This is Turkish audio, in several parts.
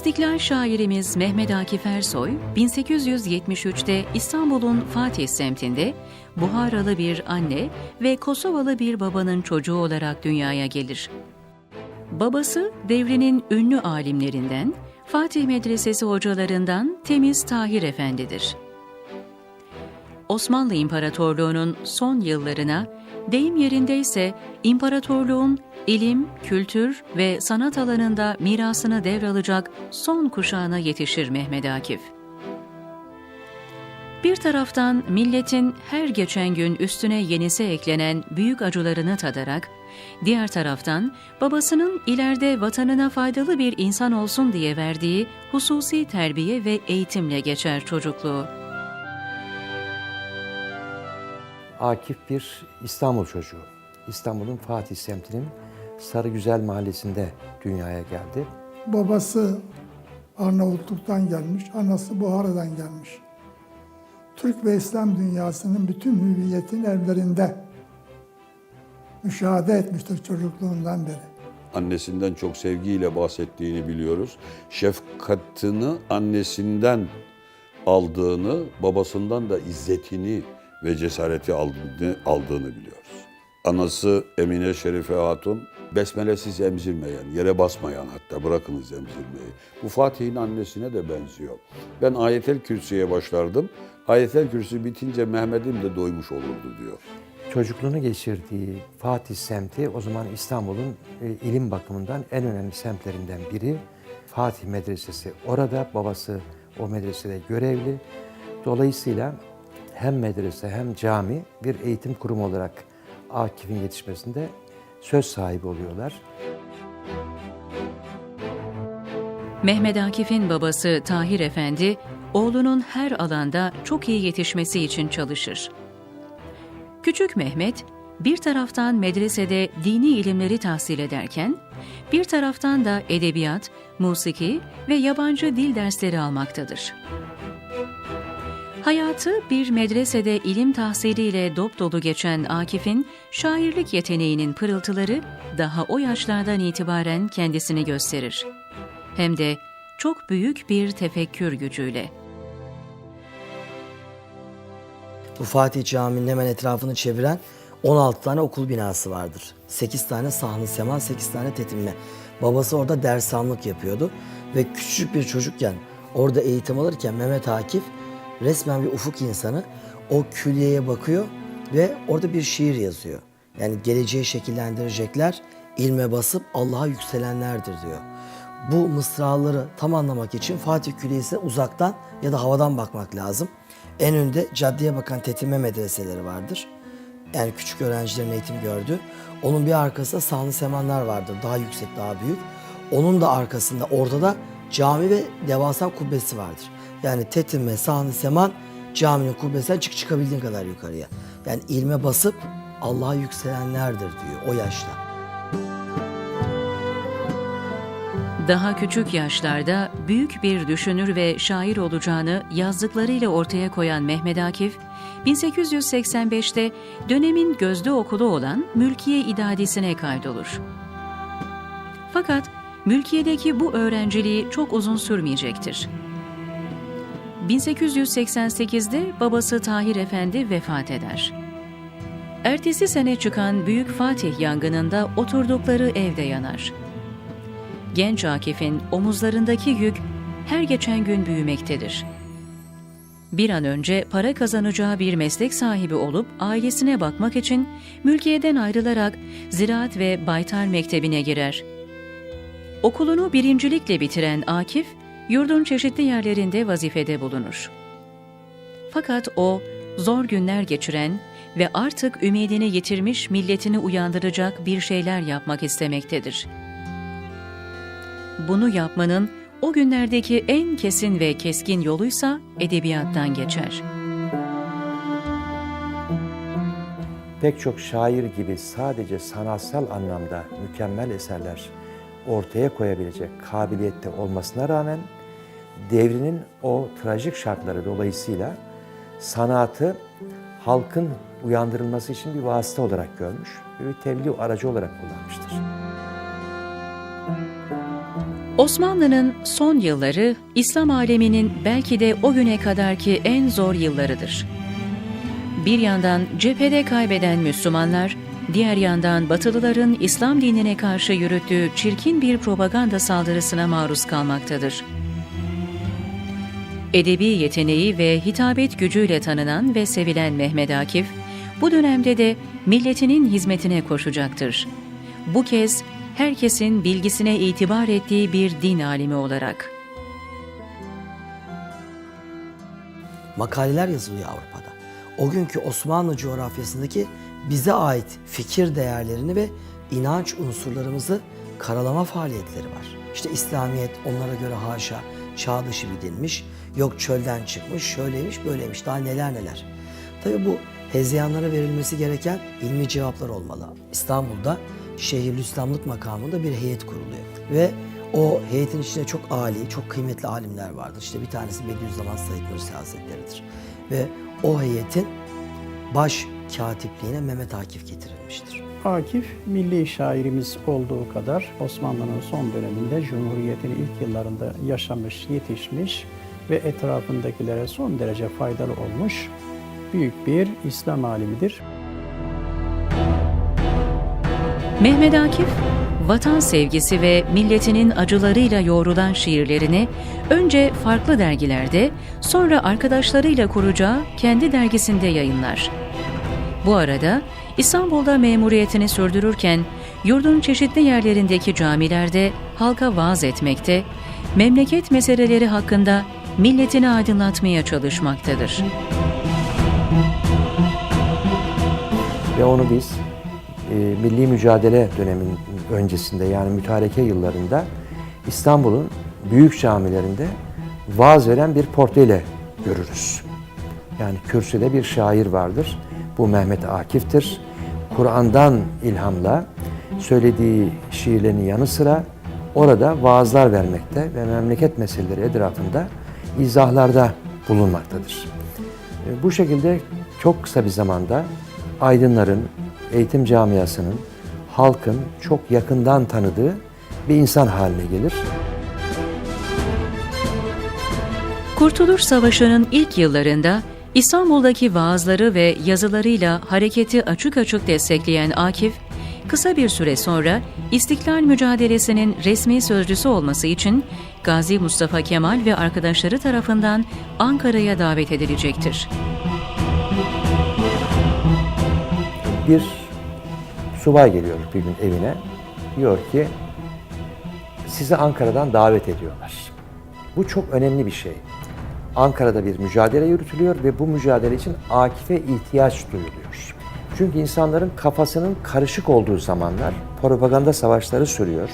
İstiklal şairimiz Mehmet Akif Ersoy, 1873'te İstanbul'un Fatih semtinde Buharalı bir anne ve Kosovalı bir babanın çocuğu olarak dünyaya gelir. Babası devrinin ünlü alimlerinden, Fatih Medresesi hocalarından Temiz Tahir Efendidir. Osmanlı İmparatorluğu'nun son yıllarına, deyim yerindeyse imparatorluğun ilim, kültür ve sanat alanında mirasını devralacak son kuşağına yetişir Mehmet Akif. Bir taraftan milletin her geçen gün üstüne yenisi eklenen büyük acılarını tadarak, diğer taraftan babasının ileride vatanına faydalı bir insan olsun diye verdiği hususi terbiye ve eğitimle geçer çocukluğu. Akif bir İstanbul çocuğu. İstanbul'un Fatih semtinin Sarıgüzel mahallesinde dünyaya geldi. Babası Arnavutluk'tan gelmiş, anası Buhara'dan gelmiş. Türk ve İslam dünyasının bütün hüviyetini evlerinde müşahede etmiştir çocukluğundan beri. annesinden çok sevgiyle bahsettiğini biliyoruz. Şefkatini annesinden aldığını, babasından da izzetini ve cesareti aldığını, aldığını biliyoruz. Anası Emine Şerife Hatun, besmelesiz emzirmeyen, yere basmayan hatta bırakınız emzirmeyi. Bu Fatih'in annesine de benziyor. Ben ayetel kürsüye başlardım. Ayetel kürsü bitince Mehmet'im de doymuş olurdu diyor. Çocukluğunu geçirdiği Fatih semti o zaman İstanbul'un e, ilim bakımından en önemli semtlerinden biri. Fatih Medresesi. Orada babası o medresede görevli. Dolayısıyla hem medrese hem cami bir eğitim kurumu olarak Akif'in yetişmesinde söz sahibi oluyorlar. Mehmet Akif'in babası Tahir Efendi, oğlunun her alanda çok iyi yetişmesi için çalışır. Küçük Mehmet, bir taraftan medresede dini ilimleri tahsil ederken, bir taraftan da edebiyat, musiki ve yabancı dil dersleri almaktadır. Hayatı bir medresede ilim tahsiliyle dop dolu geçen Akif'in şairlik yeteneğinin pırıltıları daha o yaşlardan itibaren kendisini gösterir. Hem de çok büyük bir tefekkür gücüyle. Bu Fatih Camii'nin hemen etrafını çeviren 16 tane okul binası vardır. 8 tane sahne seman, 8 tane tetinme. Babası orada dershanlık yapıyordu ve küçük bir çocukken orada eğitim alırken Mehmet Akif resmen bir ufuk insanı o külliyeye bakıyor ve orada bir şiir yazıyor. Yani geleceği şekillendirecekler, ilme basıp Allah'a yükselenlerdir diyor. Bu mısraları tam anlamak için Fatih Külliyesi'ne uzaktan ya da havadan bakmak lazım. En önde caddeye bakan tetinme medreseleri vardır. Yani küçük öğrencilerin eğitim gördüğü. Onun bir arkasında sahne semanlar vardır. Daha yüksek, daha büyük. Onun da arkasında orada da cami ve devasa kubbesi vardır. Yani tetinme, sahne seman caminin kubbesinden çık çıkabildiğin kadar yukarıya. Yani ilme basıp Allah'a yükselenlerdir diyor o yaşta. Daha küçük yaşlarda büyük bir düşünür ve şair olacağını yazdıklarıyla ortaya koyan Mehmet Akif, 1885'te dönemin gözde okulu olan Mülkiye İdadisi'ne kaydolur. Fakat Mülkiye'deki bu öğrenciliği çok uzun sürmeyecektir. 1888'de babası Tahir Efendi vefat eder. Ertesi sene çıkan Büyük Fatih yangınında oturdukları evde yanar. Genç Akif'in omuzlarındaki yük her geçen gün büyümektedir. Bir an önce para kazanacağı bir meslek sahibi olup ailesine bakmak için mülkiyeden ayrılarak Ziraat ve Baytar Mektebi'ne girer. Okulunu birincilikle bitiren Akif, yurdun çeşitli yerlerinde vazifede bulunur. Fakat o, zor günler geçiren ve artık ümidini yitirmiş milletini uyandıracak bir şeyler yapmak istemektedir. Bunu yapmanın o günlerdeki en kesin ve keskin yoluysa edebiyattan geçer. Pek çok şair gibi sadece sanatsal anlamda mükemmel eserler ortaya koyabilecek kabiliyette olmasına rağmen devrinin o trajik şartları dolayısıyla sanatı halkın uyandırılması için bir vasıta olarak görmüş ve bir tebliğ aracı olarak kullanmıştır. Osmanlı'nın son yılları İslam aleminin belki de o güne kadarki en zor yıllarıdır. Bir yandan cephede kaybeden Müslümanlar, diğer yandan Batılıların İslam dinine karşı yürüttüğü çirkin bir propaganda saldırısına maruz kalmaktadır. Edebi yeteneği ve hitabet gücüyle tanınan ve sevilen Mehmet Akif, bu dönemde de milletinin hizmetine koşacaktır. Bu kez herkesin bilgisine itibar ettiği bir din alimi olarak. makaleler yazılıyor Avrupa'da. O günkü Osmanlı coğrafyasındaki bize ait fikir değerlerini ve inanç unsurlarımızı karalama faaliyetleri var. İşte İslamiyet onlara göre haşa çağ dışı bir dinmiş, yok çölden çıkmış, şöyleymiş, böyleymiş, daha neler neler. Tabii bu hezeyanlara verilmesi gereken ilmi cevaplar olmalı. İstanbul'da Şehirülislamlık makamında bir heyet kuruluyor ve o heyetin içinde çok âli, çok kıymetli alimler vardır. İşte bir tanesi Bediüzzaman Said Nursi Hazretleri'dir. Ve o heyetin baş katipliğine Mehmet Akif getirilmiştir. Akif, milli şairimiz olduğu kadar Osmanlı'nın son döneminde Cumhuriyet'in ilk yıllarında yaşamış, yetişmiş ve etrafındakilere son derece faydalı olmuş büyük bir İslam alimidir. Mehmet Akif, vatan sevgisi ve milletinin acılarıyla yoğrulan şiirlerini önce farklı dergilerde, sonra arkadaşlarıyla kuracağı kendi dergisinde yayınlar. Bu arada İstanbul'da memuriyetini sürdürürken yurdun çeşitli yerlerindeki camilerde halka vaaz etmekte, memleket meseleleri hakkında milletini aydınlatmaya çalışmaktadır. Ve onu biz e, milli mücadele döneminin öncesinde yani mütareke yıllarında İstanbul'un büyük camilerinde vaaz veren bir portreyle görürüz. Yani kürsüde bir şair vardır. Bu Mehmet Akif'tir. Kur'an'dan ilhamla söylediği şiirlerin yanı sıra orada vaazlar vermekte ve memleket meseleleri etrafında izahlarda bulunmaktadır. E, Bu şekilde çok kısa bir zamanda aydınların, eğitim camiasının, halkın çok yakından tanıdığı bir insan haline gelir. Kurtuluş Savaşı'nın ilk yıllarında İstanbul'daki vaazları ve yazılarıyla hareketi açık açık destekleyen Akif, kısa bir süre sonra İstiklal mücadelesinin resmi sözcüsü olması için Gazi Mustafa Kemal ve arkadaşları tarafından Ankara'ya davet edilecektir. Bir subay geliyor bir gün evine. Diyor ki sizi Ankara'dan davet ediyorlar. Bu çok önemli bir şey. Ankara'da bir mücadele yürütülüyor ve bu mücadele için Akif'e ihtiyaç duyuluyor. Çünkü insanların kafasının karışık olduğu zamanlar propaganda savaşları sürüyor.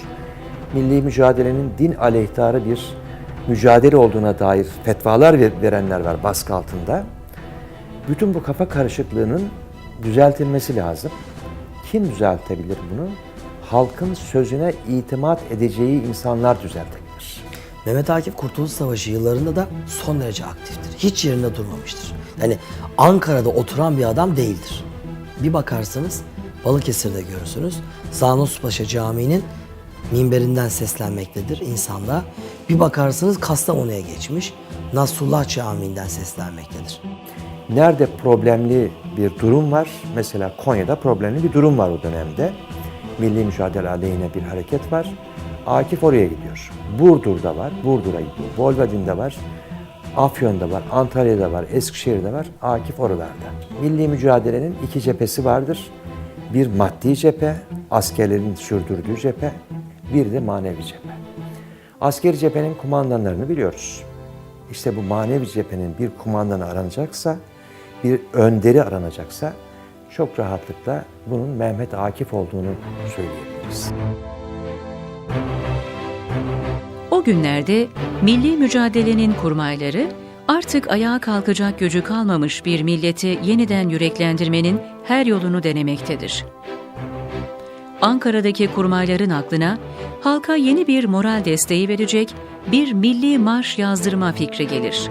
Milli mücadelenin din aleyhtarı bir mücadele olduğuna dair fetvalar ver- verenler var baskı altında. Bütün bu kafa karışıklığının düzeltilmesi lazım. Kim düzeltebilir bunu? Halkın sözüne itimat edeceği insanlar düzeltebilir. Mehmet Akif Kurtuluş Savaşı yıllarında da son derece aktiftir. Hiç yerinde durmamıştır. Yani Ankara'da oturan bir adam değildir. Bir bakarsanız Balıkesir'de görürsünüz. Zanos Paşa Camii'nin minberinden seslenmektedir insanlığa. Bir bakarsınız Kastamonu'ya geçmiş. Nasrullah Camii'nden seslenmektedir. Nerede problemli bir durum var, mesela Konya'da problemli bir durum var o dönemde. Milli mücadele aleyhine bir hareket var. Akif oraya gidiyor. Burdur'da var, Burdur'a gidiyor. Bolvadin'de var, Afyon'da var, Antalya'da var, Eskişehir'de var. Akif oralarda. Milli mücadelenin iki cephesi vardır. Bir maddi cephe, askerlerin sürdürdüğü cephe, bir de manevi cephe. Askeri cephenin kumandanlarını biliyoruz. İşte bu manevi cephenin bir kumandanı aranacaksa, bir önderi aranacaksa çok rahatlıkla bunun Mehmet Akif olduğunu söyleyebiliriz. O günlerde milli mücadelenin kurmayları artık ayağa kalkacak gücü kalmamış bir milleti yeniden yüreklendirmenin her yolunu denemektedir. Ankara'daki kurmayların aklına halka yeni bir moral desteği verecek bir milli marş yazdırma fikri gelir.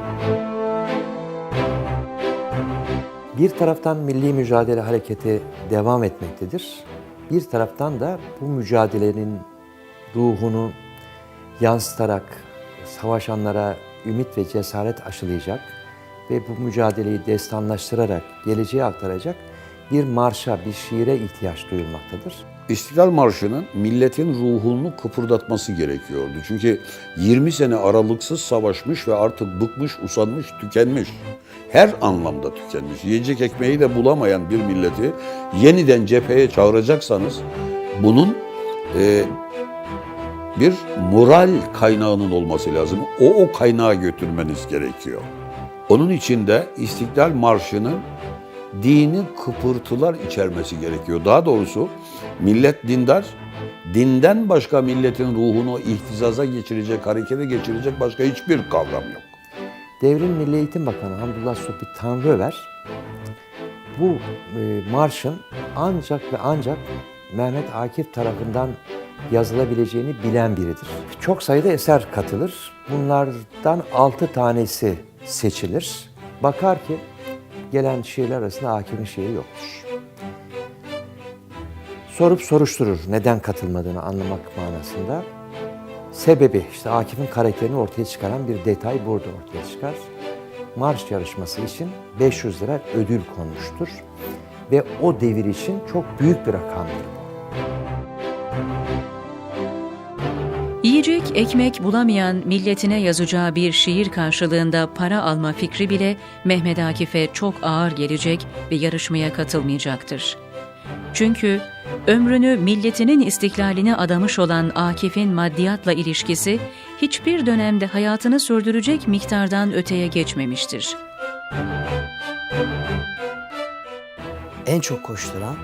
Bir taraftan milli mücadele hareketi devam etmektedir. Bir taraftan da bu mücadelenin ruhunu, yansıtarak savaşanlara ümit ve cesaret aşılayacak ve bu mücadeleyi destanlaştırarak geleceğe aktaracak bir marşa, bir şiire ihtiyaç duyulmaktadır. İstiklal Marşı'nın milletin ruhunu kıpırdatması gerekiyordu. Çünkü 20 sene aralıksız savaşmış ve artık bıkmış, usanmış, tükenmiş. Her anlamda tükenmiş. Yiyecek ekmeği de bulamayan bir milleti yeniden cepheye çağıracaksanız bunun e, bir moral kaynağının olması lazım. O o kaynağa götürmeniz gerekiyor. Onun için de İstiklal Marşı'nın dini kıpırtılar içermesi gerekiyor. Daha doğrusu millet dindar, dinden başka milletin ruhunu ihtizaza geçirecek, harekete geçirecek başka hiçbir kavram yok. Devrin Milli Eğitim Bakanı Hamdullah Supi Tanrıöver bu e, marşın ancak ve ancak Mehmet Akif tarafından yazılabileceğini bilen biridir. Çok sayıda eser katılır. Bunlardan altı tanesi seçilir. Bakar ki gelen şiirler arasında Akif'in şiiri yoktur. Sorup soruşturur neden katılmadığını anlamak manasında. Sebebi işte Akif'in karakterini ortaya çıkaran bir detay burada ortaya çıkar. Marş yarışması için 500 lira ödül konmuştur. Ve o devir için çok büyük bir rakamdır bu. Yiyecek ekmek bulamayan milletine yazacağı bir şiir karşılığında para alma fikri bile Mehmet Akif'e çok ağır gelecek ve yarışmaya katılmayacaktır. Çünkü ömrünü milletinin istiklaline adamış olan Akif'in maddiyatla ilişkisi hiçbir dönemde hayatını sürdürecek miktardan öteye geçmemiştir. En çok koşturan,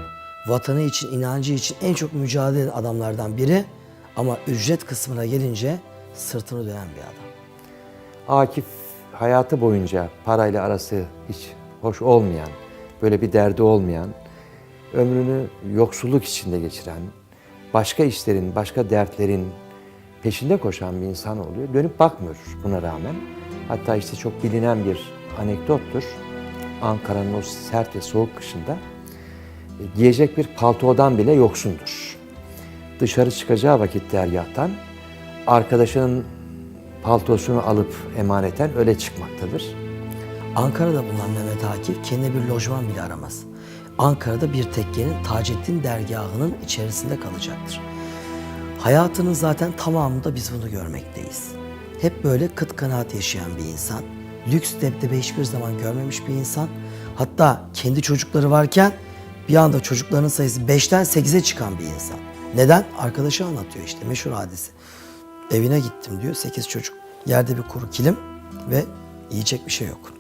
vatanı için, inancı için en çok mücadele eden adamlardan biri ama ücret kısmına gelince sırtını dönen bir adam. Akif hayatı boyunca parayla arası hiç hoş olmayan, böyle bir derdi olmayan, ömrünü yoksulluk içinde geçiren, başka işlerin, başka dertlerin peşinde koşan bir insan oluyor. Dönüp bakmıyor buna rağmen. Hatta işte çok bilinen bir anekdottur. Ankara'nın o sert ve soğuk kışında e, giyecek bir paltodan bile yoksundur. Dışarı çıkacağı vakit dergahtan arkadaşının paltosunu alıp emaneten öyle çıkmaktadır. Ankara'da bulunan Mehmet Akif kendine bir lojman bile aramaz. Ankara'da bir tekkenin Taceddin dergahının içerisinde kalacaktır. Hayatının zaten tamamında biz bunu görmekteyiz. Hep böyle kıt kanaat yaşayan bir insan. Lüks debdebe hiçbir zaman görmemiş bir insan. Hatta kendi çocukları varken bir anda çocuklarının sayısı 5'ten 8'e çıkan bir insan. Neden? Arkadaşı anlatıyor işte meşhur hadisi. Evine gittim diyor 8 çocuk. Yerde bir kuru kilim ve yiyecek bir şey yok.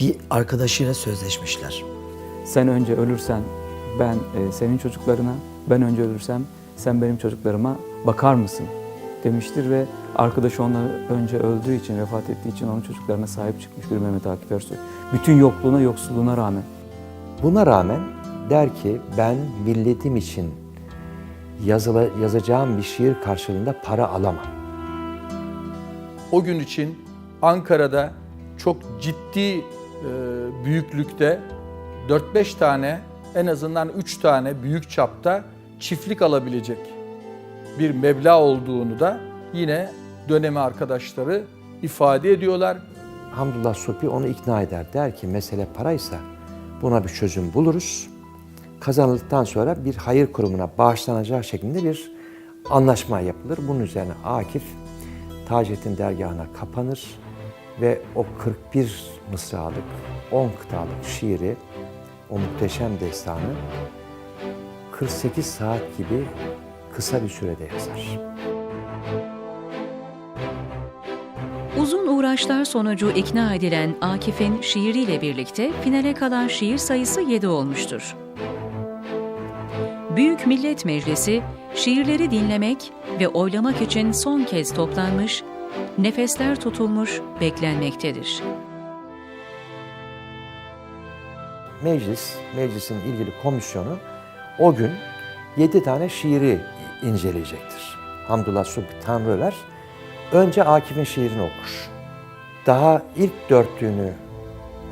Bir arkadaşıyla sözleşmişler. Sen önce ölürsen ben e, senin çocuklarına, ben önce ölürsem sen benim çocuklarıma bakar mısın demiştir ve arkadaşı ondan önce öldüğü için, vefat ettiği için onun çocuklarına sahip çıkmış bir Mehmet Akif Ersoy. Bütün yokluğuna, yoksulluğuna rağmen. Buna rağmen der ki ben milletim için yazıla, yazacağım bir şiir karşılığında para alamam. o gün için Ankara'da çok ciddi e, büyüklükte 4-5 tane en azından 3 tane büyük çapta çiftlik alabilecek bir meblağ olduğunu da yine dönemi arkadaşları ifade ediyorlar. Hamdullah Supi onu ikna eder. Der ki mesele paraysa buna bir çözüm buluruz. Kazanıldıktan sonra bir hayır kurumuna bağışlanacağı şeklinde bir anlaşma yapılır. Bunun üzerine Akif Taceddin dergahına kapanır ve o 41 mısralık, 10 kıtalık şiiri, o muhteşem destanı 48 saat gibi kısa bir sürede yazar. Uzun uğraşlar sonucu ikna edilen Akif'in şiiriyle birlikte finale kalan şiir sayısı 7 olmuştur. Büyük Millet Meclisi şiirleri dinlemek ve oylamak için son kez toplanmış, nefesler tutulmuş beklenmektedir. meclis, meclisin ilgili komisyonu o gün yedi tane şiiri inceleyecektir. Hamdullah Subhi Tanrıver önce Akif'in şiirini okur. Daha ilk dörtlüğünü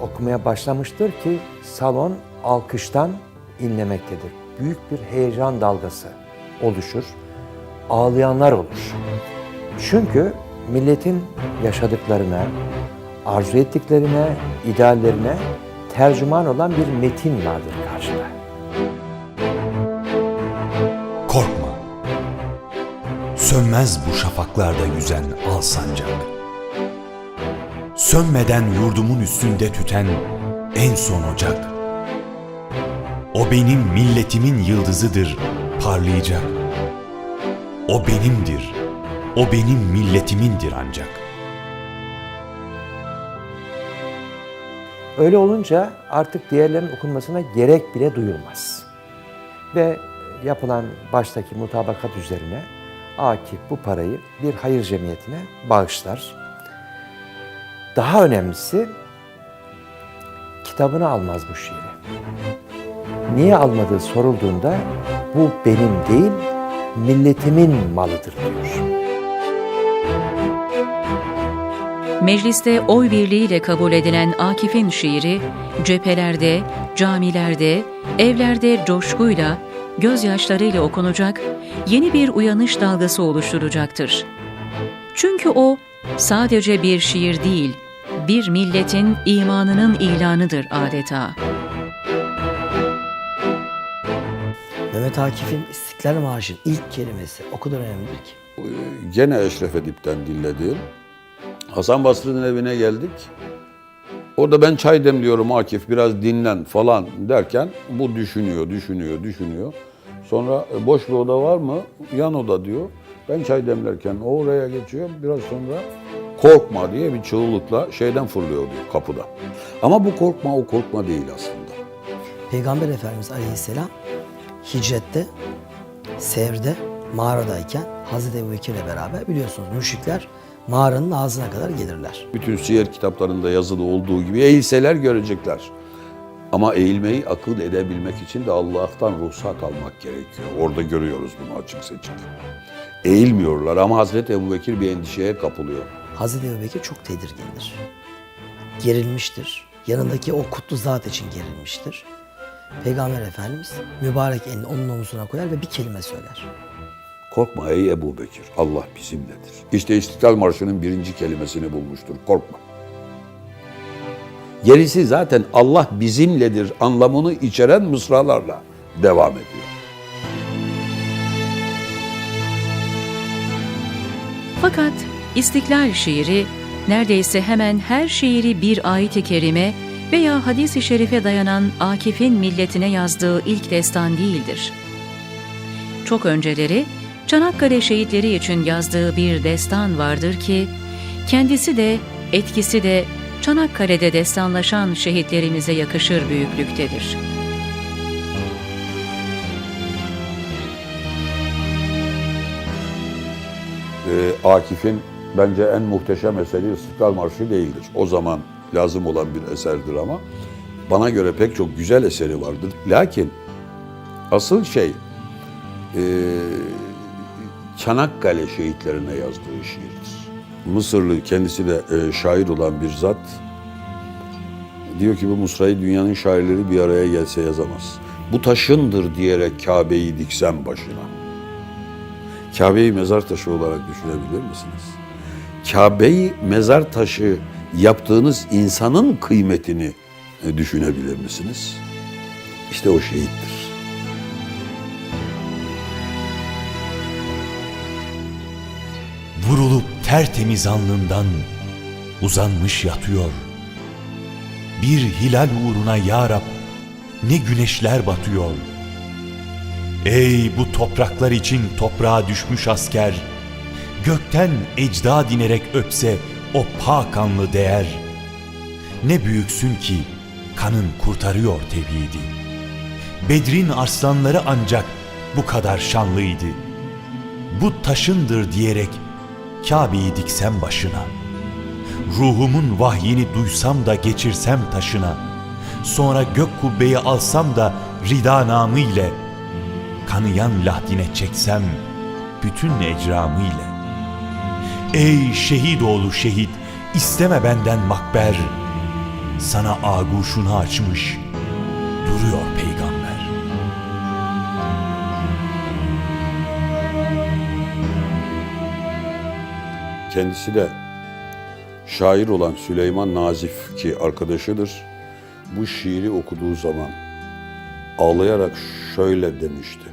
okumaya başlamıştır ki salon alkıştan inlemektedir. Büyük bir heyecan dalgası oluşur. Ağlayanlar olur. Çünkü milletin yaşadıklarına, arzu ettiklerine, ideallerine tercüman olan bir metin vardır karşıda. Korkma. Sönmez bu şafaklarda yüzen al sancak. Sönmeden yurdumun üstünde tüten en son ocak. O benim milletimin yıldızıdır, parlayacak. O benimdir, o benim milletimindir ancak. Öyle olunca artık diğerlerinin okunmasına gerek bile duyulmaz. Ve yapılan baştaki mutabakat üzerine Akif bu parayı bir hayır cemiyetine bağışlar. Daha önemlisi kitabını almaz bu şiiri. Niye almadığı sorulduğunda bu benim değil milletimin malıdır diyor. Mecliste oy birliğiyle kabul edilen Akif'in şiiri, cephelerde, camilerde, evlerde coşkuyla, gözyaşlarıyla okunacak, yeni bir uyanış dalgası oluşturacaktır. Çünkü o sadece bir şiir değil, bir milletin imanının ilanıdır adeta. Mehmet Akif'in İstiklal Marşı'nın ilk kelimesi o kadar önemlidir ki. Gene Eşref Edip'ten dinlediğim. Hasan Basri'nin evine geldik. Orada ben çay demliyorum Akif biraz dinlen falan derken bu düşünüyor, düşünüyor, düşünüyor. Sonra "E, boş bir oda var mı? Yan oda diyor. Ben çay demlerken o oraya geçiyor. Biraz sonra korkma diye bir çığlıkla şeyden fırlıyor diyor kapıda. Ama bu korkma o korkma değil aslında. Peygamber Efendimiz Aleyhisselam hicrette, Sevr'de, mağaradayken Hazreti Ebu Bekir'le beraber biliyorsunuz müşrikler mağaranın ağzına kadar gelirler. Bütün siyer kitaplarında yazılı olduğu gibi eğilseler görecekler. Ama eğilmeyi akıl edebilmek için de Allah'tan ruhsat almak gerekiyor. Orada görüyoruz bunu açık seçik. Eğilmiyorlar ama Hazreti Ebubekir bir endişeye kapılıyor. Hazreti Ebu Bekir çok tedirgindir. Gerilmiştir. Yanındaki o kutlu zat için gerilmiştir. Peygamber Efendimiz mübarek elini onun omzuna koyar ve bir kelime söyler. Korkma ey Ebu Bekir, Allah bizimledir. İşte İstiklal Marşı'nın birinci kelimesini bulmuştur, korkma. Gerisi zaten Allah bizimledir anlamını içeren mısralarla devam ediyor. Fakat İstiklal şiiri neredeyse hemen her şiiri bir ayet-i kerime veya hadis-i şerife dayanan Akif'in milletine yazdığı ilk destan değildir. Çok önceleri Çanakkale şehitleri için yazdığı bir destan vardır ki kendisi de etkisi de Çanakkale'de destanlaşan şehitlerimize yakışır büyüklüktedir. Ee, Akif'in bence en muhteşem eseri İstiklal Marşı değildir. O zaman lazım olan bir eserdir ama bana göre pek çok güzel eseri vardır. Lakin asıl şey e, Çanakkale şehitlerine yazdığı şiirdir. Mısırlı kendisi de e, şair olan bir zat diyor ki bu Mısra'yı dünyanın şairleri bir araya gelse yazamaz. Bu taşındır diyerek Kabe'yi diksem başına. Kabe'yi mezar taşı olarak düşünebilir misiniz? Kabe'yi mezar taşı yaptığınız insanın kıymetini e, düşünebilir misiniz? İşte o şehittir. Vurulup tertemiz alnından uzanmış yatıyor. Bir hilal uğruna ya Rab ne güneşler batıyor. Ey bu topraklar için toprağa düşmüş asker, gökten ecda dinerek öpse o pakanlı değer. Ne büyüksün ki kanın kurtarıyor tevhidi. Bedrin arslanları ancak bu kadar şanlıydı. Bu taşındır diyerek Kabe'yi diksem başına. Ruhumun vahyini duysam da geçirsem taşına. Sonra gök kubbeyi alsam da rida namı ile. Kanayan lahdine çeksem bütün ecramı ile. Ey şehit oğlu şehit, isteme benden makber. Sana aguşunu açmış, duruyor peygamber. kendisi de şair olan Süleyman Nazif ki arkadaşıdır. Bu şiiri okuduğu zaman ağlayarak şöyle demişti.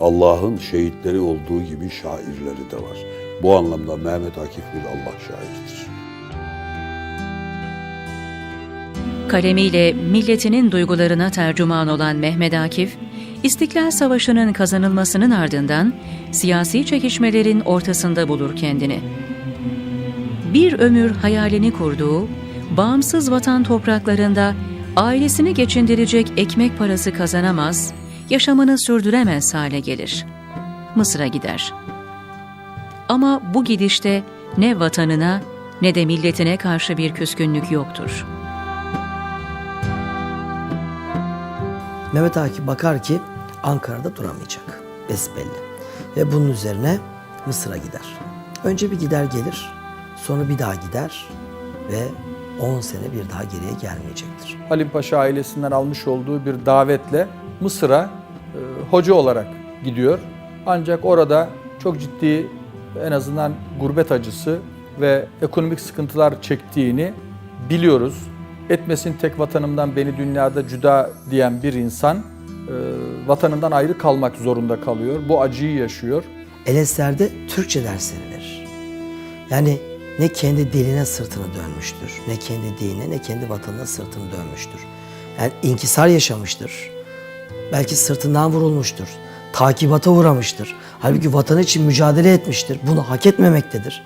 Allah'ın şehitleri olduğu gibi şairleri de var. Bu anlamda Mehmet Akif bir Allah şairidir. Kalemiyle milletinin duygularına tercüman olan Mehmet Akif, İstiklal Savaşı'nın kazanılmasının ardından siyasi çekişmelerin ortasında bulur kendini. Bir ömür hayalini kurduğu, bağımsız vatan topraklarında ailesini geçindirecek ekmek parası kazanamaz, yaşamını sürdüremez hale gelir. Mısır'a gider. Ama bu gidişte ne vatanına ne de milletine karşı bir küskünlük yoktur. Mehmet Akif bakar ki Ankara'da duramayacak. Besbelli. Ve bunun üzerine Mısır'a gider. Önce bir gider gelir, sonra bir daha gider ve 10 sene bir daha geriye gelmeyecektir. Halim Paşa ailesinden almış olduğu bir davetle Mısır'a e, hoca olarak gidiyor. Ancak orada çok ciddi en azından gurbet acısı ve ekonomik sıkıntılar çektiğini biliyoruz. Etmesin tek vatanımdan beni dünyada cüda diyen bir insan e, vatanından ayrı kalmak zorunda kalıyor. Bu acıyı yaşıyor. Elesler'de Türkçe dersleri verir. Yani ne kendi diline sırtını dönmüştür, ne kendi dinine ne kendi vatanına sırtını dönmüştür. Yani inkisar yaşamıştır. Belki sırtından vurulmuştur. Takibata uğramıştır. Halbuki vatan için mücadele etmiştir. Bunu hak etmemektedir.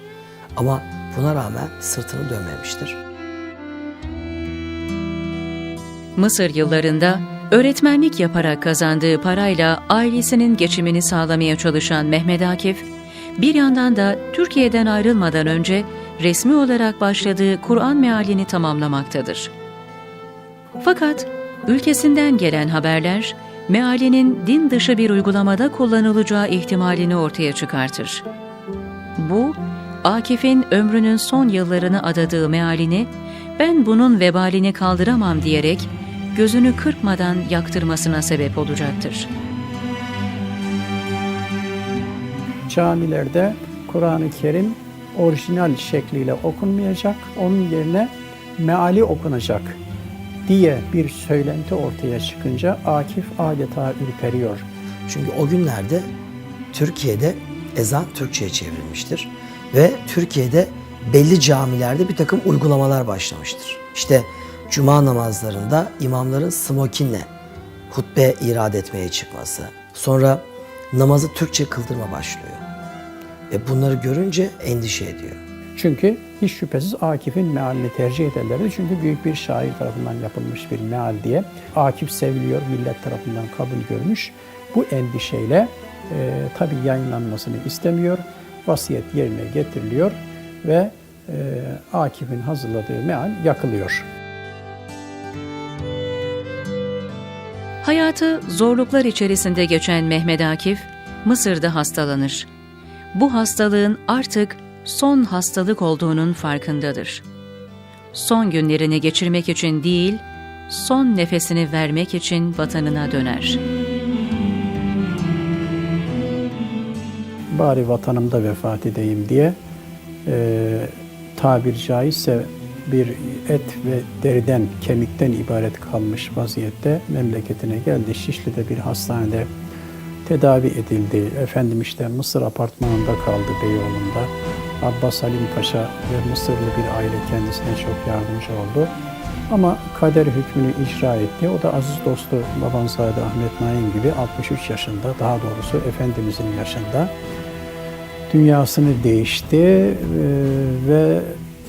Ama buna rağmen sırtını dönmemiştir. Mısır yıllarında öğretmenlik yaparak kazandığı parayla ailesinin geçimini sağlamaya çalışan Mehmet Akif, bir yandan da Türkiye'den ayrılmadan önce resmi olarak başladığı Kur'an mealini tamamlamaktadır. Fakat ülkesinden gelen haberler, mealinin din dışı bir uygulamada kullanılacağı ihtimalini ortaya çıkartır. Bu, Akif'in ömrünün son yıllarını adadığı mealini, ben bunun vebalini kaldıramam diyerek gözünü kırpmadan yaktırmasına sebep olacaktır. Camilerde Kur'an-ı Kerim orijinal şekliyle okunmayacak, onun yerine meali okunacak diye bir söylenti ortaya çıkınca Akif adeta ürperiyor. Çünkü o günlerde Türkiye'de ezan Türkçe'ye çevrilmiştir. Ve Türkiye'de belli camilerde bir takım uygulamalar başlamıştır. İşte cuma namazlarında imamların smokinle hutbe irad etmeye çıkması. Sonra namazı Türkçe kıldırma başlıyor. Ve bunları görünce endişe ediyor. Çünkü hiç şüphesiz Akif'in mealini tercih ederlerdi. Çünkü büyük bir şair tarafından yapılmış bir meal diye. Akif seviliyor, millet tarafından kabul görmüş. Bu endişeyle e, tabii yayınlanmasını istemiyor. Vasiyet yerine getiriliyor ve e, Akif'in hazırladığı meal yakılıyor. Hayatı zorluklar içerisinde geçen Mehmet Akif, Mısır'da hastalanır. Bu hastalığın artık son hastalık olduğunun farkındadır. Son günlerini geçirmek için değil, son nefesini vermek için vatanına döner. Bari vatanımda vefat edeyim diye e, tabir caizse bir et ve deriden, kemikten ibaret kalmış vaziyette memleketine geldi. Şişli'de bir hastanede tedavi edildi. Efendim işte Mısır apartmanında kaldı Beyoğlu'nda. Abbas Halim Paşa ve Mısırlı bir aile kendisine çok yardımcı oldu. Ama kader hükmünü icra etti. O da aziz dostu Babanzade Ahmet Naim gibi 63 yaşında, daha doğrusu Efendimizin yaşında dünyasını değişti Ee, ve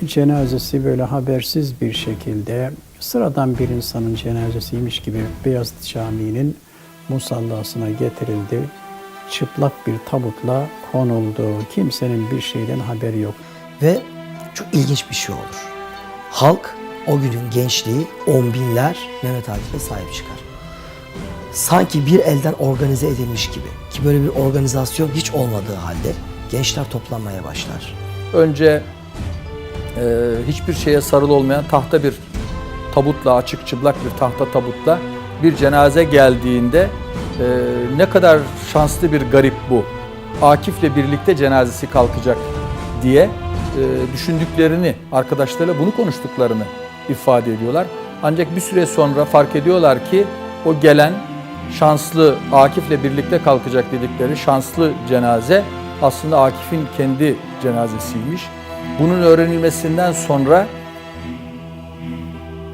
cenazesi böyle habersiz bir şekilde sıradan bir insanın cenazesiymiş gibi Beyazıt Camii'nin musallasına getirildi. Çıplak bir tabutla konuldu. Kimsenin bir şeyden haberi yok. Ve çok ilginç bir şey olur. Halk o günün gençliği on binler Mehmet Akif'e sahip çıkar. Sanki bir elden organize edilmiş gibi ki böyle bir organizasyon hiç olmadığı halde gençler toplanmaya başlar. Önce e, hiçbir şeye sarılı olmayan tahta bir tabutla, açık çıplak bir tahta tabutla bir cenaze geldiğinde e, ne kadar şanslı bir garip bu. Akif'le birlikte cenazesi kalkacak diye e, düşündüklerini, arkadaşlarıyla bunu konuştuklarını ifade ediyorlar. Ancak bir süre sonra fark ediyorlar ki o gelen şanslı Akif'le birlikte kalkacak dedikleri şanslı cenaze aslında Akif'in kendi cenazesiymiş. Bunun öğrenilmesinden sonra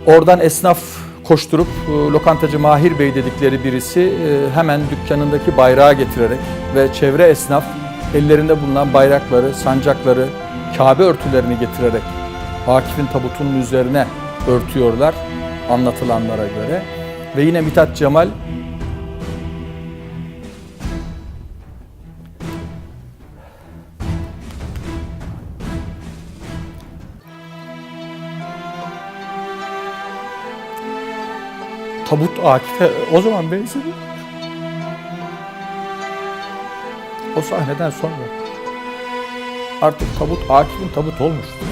oradan esnaf koşturup e, lokantacı Mahir Bey dedikleri birisi e, hemen dükkanındaki bayrağı getirerek ve çevre esnaf ellerinde bulunan bayrakları, sancakları, Kabe örtülerini getirerek Akif'in tabutunun üzerine örtüyorlar anlatılanlara göre. Ve yine Mithat Cemal tabut Akif'e o zaman benzedi. O sahneden sonra artık tabut Akif'in tabut olmuştu.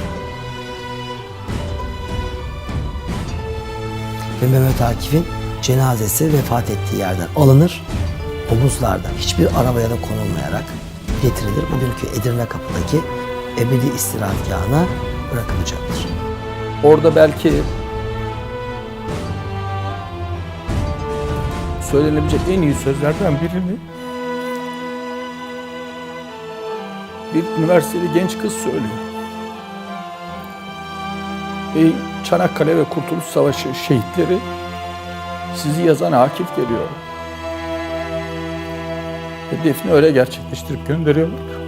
Ve Mehmet Akif'in cenazesi vefat ettiği yerden alınır. Omuzlarda hiçbir arabaya da konulmayarak getirilir. Bugünkü Edirne Kapı'daki ebedi istirahatgahına bırakılacaktır. Orada belki söylenebilecek en iyi sözlerden birini bir üniversiteli genç kız söylüyor. Ey Çanakkale ve Kurtuluş Savaşı şehitleri sizi yazan Akif geliyor. Hedefini öyle gerçekleştirip gönderiyorlar.